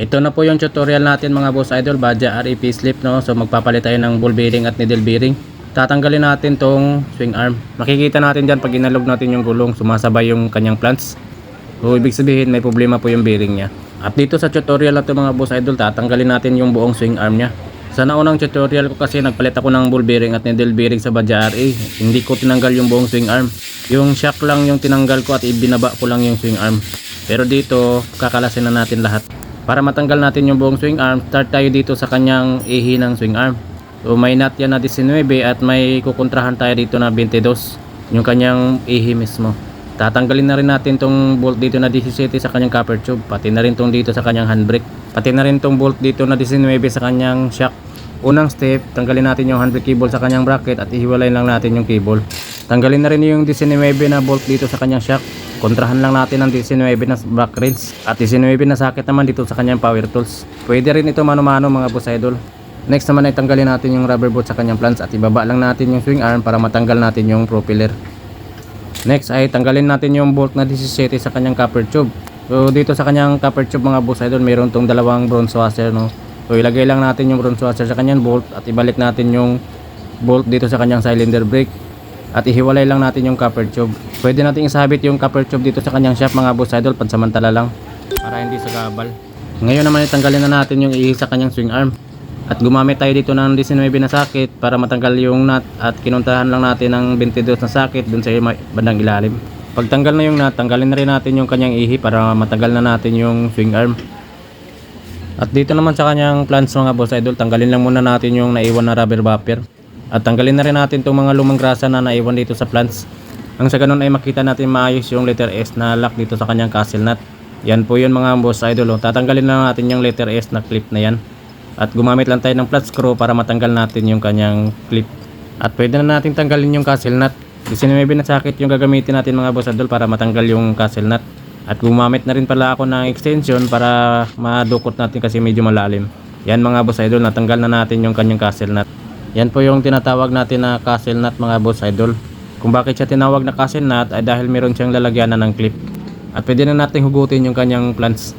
Ito na po yung tutorial natin mga boss idol, Badja REP slip no. So magpapalit tayo ng ball bearing at needle bearing. Tatanggalin natin tong swing arm. Makikita natin dyan pag inalog natin yung gulong, sumasabay yung kanyang plants. So ibig sabihin may problema po yung bearing niya. At dito sa tutorial na to mga boss idol, tatanggalin natin yung buong swing arm niya. Sa naunang tutorial ko kasi nagpalit ako ng ball bearing at needle bearing sa Badja RE. Hindi ko tinanggal yung buong swing arm. Yung shock lang yung tinanggal ko at ibinaba ko lang yung swing arm. Pero dito, kakalasin na natin lahat. Para matanggal natin yung buong swing arm, start tayo dito sa kanyang ihi ng swing arm. So may nut yan na 19 at may kukontrahan tayo dito na 22. Yung kanyang ihi mismo. Tatanggalin na rin natin tong bolt dito na 17 sa kanyang copper tube. Pati na rin tong dito sa kanyang handbrake. Pati na rin tong bolt dito na 19 sa kanyang shock. Unang step, tanggalin natin yung handbrake cable sa kanyang bracket at ihiwalay lang natin yung cable. Tanggalin na rin yung 19 na bolt dito sa kanyang shock. Kontrahan lang natin ang 19 na back rails at 19 na socket naman dito sa kanyang power tools. Pwede rin ito mano-mano mga boss idol. Next naman ay tanggalin natin yung rubber boot sa kanyang plants at ibaba lang natin yung swing arm para matanggal natin yung propeller. Next ay tanggalin natin yung bolt na 17 sa kanyang copper tube. So dito sa kanyang copper tube mga boss idol, mayroon tong dalawang bronze washer no. So ilagay lang natin yung bronze washer sa kanyang bolt at ibalik natin yung bolt dito sa kanyang cylinder brake at ihiwalay lang natin yung copper tube. Pwede natin isabit yung copper tube dito sa kanyang shaft mga boss idol pansamantala lang para hindi sa gabal. Ngayon naman itanggalin na natin yung ihi sa kanyang swing arm. At gumamit tayo dito ng 19 na sakit para matanggal yung nut at kinuntahan lang natin ng 22 na sakit dun sa bandang ilalim. Pagtanggal na yung nut, tanggalin na rin natin yung kanyang ihi para matagal na natin yung swing arm. At dito naman sa kanyang plants mga boss idol, tanggalin lang muna natin yung naiwan na rubber bumper. At tanggalin na rin natin itong mga lumang grasa na naiwan dito sa plants. Ang sa ganun ay makita natin maayos yung letter S na lock dito sa kanyang castle nut. Yan po yun mga boss idol. Oh. Tatanggalin lang natin yung letter S na clip na yan. At gumamit lang tayo ng flat screw para matanggal natin yung kanyang clip. At pwede na natin tanggalin yung castle nut. Isinuwebe na sakit yung gagamitin natin mga boss idol para matanggal yung castle nut. At gumamit na rin pala ako ng extension para madukot natin kasi medyo malalim. Yan mga boss idol, natanggal na natin yung kanyang castle nut. Yan po yung tinatawag natin na castle nut mga boss idol. Kung bakit siya tinawag na castle nut ay dahil meron siyang lalagyanan ng clip. At pwede na natin hugutin yung kanyang plants.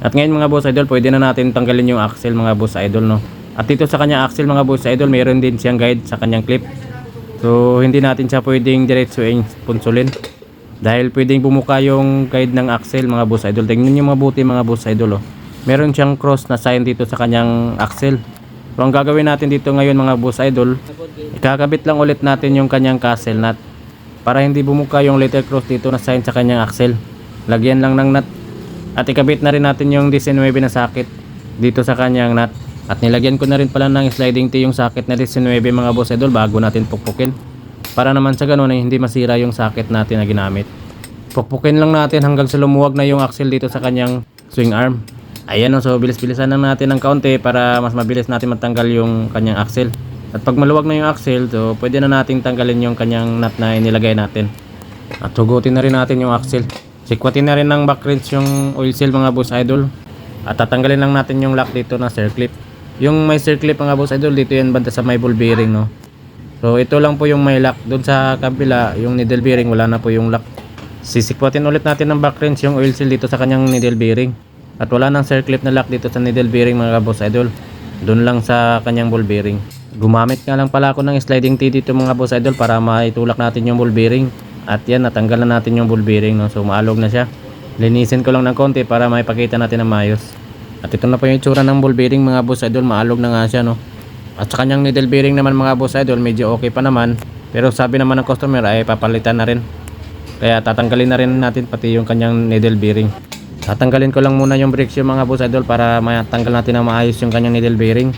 At ngayon mga boss idol, pwede na natin tanggalin yung axle mga boss idol no. At dito sa kanyang axle mga boss idol, meron din siyang guide sa kanyang clip. So hindi natin siya pwedeng diretsuin punsulin. Dahil pwedeng bumuka yung guide ng axle mga boss idol. Tingnan niyo mabuti mga boss idol oh. Meron siyang cross na sign dito sa kanyang axle. So ang gagawin natin dito ngayon mga boss idol, ikakabit lang ulit natin yung kanyang castle nut para hindi bumuka yung letter cross dito na sign sa kanyang axle. Lagyan lang ng nut at ikabit na rin natin yung 19 na socket dito sa kanyang nut. At nilagyan ko na rin pala ng sliding T yung socket na 19 mga boss idol bago natin pukpukin. Para naman sa ganun ay hindi masira yung socket natin na ginamit. Pukpukin lang natin hanggang sa lumuwag na yung axle dito sa kanyang swing arm. Ayan o, so bilis-bilisan lang natin ng kaunti para mas mabilis natin matanggal yung kanyang axle. At pag maluwag na yung axle, so pwede na nating tanggalin yung kanyang nut na inilagay natin. At hugutin na rin natin yung axle. Sikwatin na rin ng back wrench yung oil seal mga boss idol. At tatanggalin lang natin yung lock dito na circlip. Yung may circlip mga boss idol, dito yan banda sa may ball bearing no. So ito lang po yung may lock. Doon sa kabila, yung needle bearing, wala na po yung lock. Sisikwatin ulit natin ng back wrench yung oil seal dito sa kanyang needle bearing. At wala nang circlip na lock dito sa needle bearing mga boss idol. Doon lang sa kanyang ball bearing. Gumamit nga lang pala ako ng sliding T dito mga boss idol para maitulak natin yung ball bearing. At yan, natanggal na natin yung ball bearing. No? So maalog na siya. Linisin ko lang ng konti para maipakita natin na maayos. At ito na po yung itsura ng ball bearing mga boss idol. Maalog na nga siya no. At sa kanyang needle bearing naman mga boss idol, medyo okay pa naman. Pero sabi naman ng customer ay papalitan na rin. Kaya tatanggalin na rin natin pati yung kanyang needle bearing. Tatanggalin ko lang muna yung brakes yung mga boss idol para matanggal natin na maayos yung kanyang needle bearing.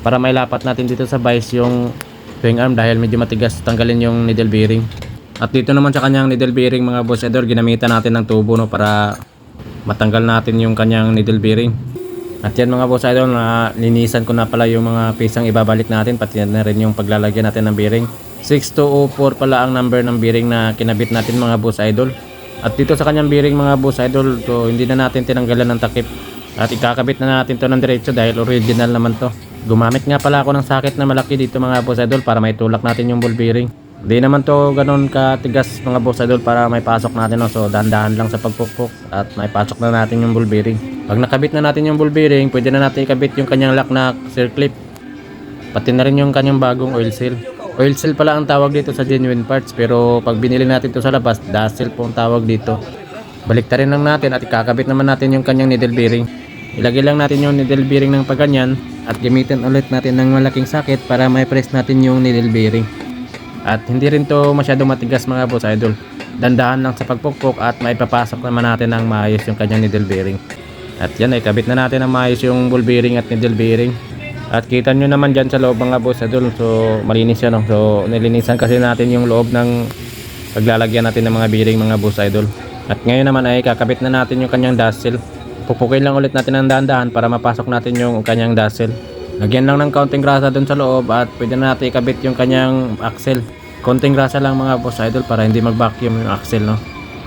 Para mailapat natin dito sa vice yung swing arm dahil medyo matigas tanggalin yung needle bearing. At dito naman sa kanyang needle bearing mga boss idol, ginamitan natin ng tubo no para matanggal natin yung kanyang needle bearing. At yan mga boss idol, na linisan ko na pala yung mga pisang ibabalik natin pati na rin yung paglalagyan natin ng bearing. 6204 pala ang number ng bearing na kinabit natin mga boss idol. At dito sa kanyang bearing mga boss idol, so hindi na natin tinanggalan ng takip. At ikakabit na natin to ng diretso dahil original naman to. Gumamit nga pala ako ng socket na malaki dito mga boss idol para may tulak natin yung ball bearing. Hindi naman to ganun katigas mga boss idol para may pasok natin no. So dahan-dahan lang sa pagpukpok at may pasok na natin yung ball bearing. Pag nakabit na natin yung ball bearing, pwede na natin ikabit yung kanyang lock na circlip. Pati na rin yung kanyang bagong oil seal. Oil seal pala ang tawag dito sa genuine parts pero pag binili natin to sa labas, dust seal po ang tawag dito. Baliktarin lang natin at ikakabit naman natin yung kanyang needle bearing. Ilagay lang natin yung needle bearing ng paganyan at gamitin ulit natin ng malaking sakit para may press natin yung needle bearing. At hindi rin to masyado matigas mga boss idol. Dandahan lang sa pagpukpok at maipapasok naman natin ng maayos yung kanyang needle bearing. At yan ay kabit na natin ng maayos yung ball bearing at needle bearing. At kita nyo naman dyan sa loob mga boss idol. So malinis yan. No? So nilinisan kasi natin yung loob ng paglalagyan natin ng mga bearing mga boss idol. At ngayon naman ay kakabit na natin yung kanyang dust seal. Pupukin lang ulit natin ng dahan-dahan para mapasok natin yung kanyang dust seal. Lagyan lang ng kaunting grasa dun sa loob at pwede na natin ikabit yung kanyang axle. Konting grasa lang mga boss idol para hindi mag-vacuum yung axle no.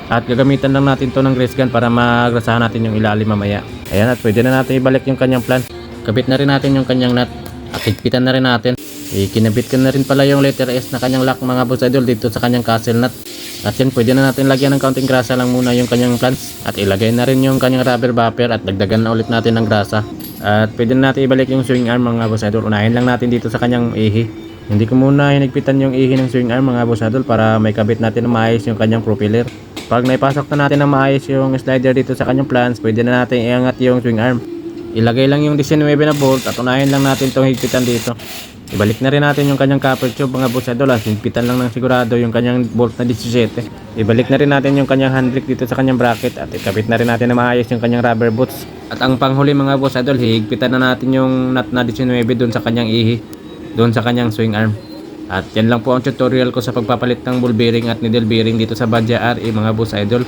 At gagamitan lang natin to ng grease gun para magrasahan natin yung ilalim mamaya. Ayan at pwede na natin ibalik yung kanyang plan. Kabit na rin natin yung kanyang nut. At higpitan na rin natin. Eh, kinabit ko na rin pala yung letter S na kanyang lock mga boss idol dito sa kanyang castle nut. At yan, pwede na natin lagyan ng kaunting grasa lang muna yung kanyang plants. At ilagay na rin yung kanyang rubber bumper at dagdagan na ulit natin ng grasa. At pwede na natin ibalik yung swing arm mga boss idol. Unahin lang natin dito sa kanyang ihi. Hindi ko muna hinigpitan yung ihi ng swing arm mga boss idol para may kabit natin na maayos yung kanyang propeller. Pag naipasok na natin na maayos yung slider dito sa kanyang plants, pwede na natin iangat yung swing arm. Ilagay lang yung 19 na bolt at unahin lang natin itong higpitan dito. Ibalik na rin natin yung kanyang copper tube mga boss idol. ah. Higpitan lang ng sigurado yung kanyang bolt na 17. Ibalik na rin natin yung kanyang handbrake dito sa kanyang bracket at ikabit na rin natin na maayos yung kanyang rubber boots. At ang panghuli mga boss idol, higpitan na natin yung nut na 19 doon sa kanyang ihi. Doon sa kanyang swing arm. At yan lang po ang tutorial ko sa pagpapalit ng ball bearing at needle bearing dito sa Badja RE mga boss idol.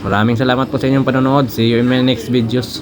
Maraming salamat po sa inyong panonood. See you in my next videos.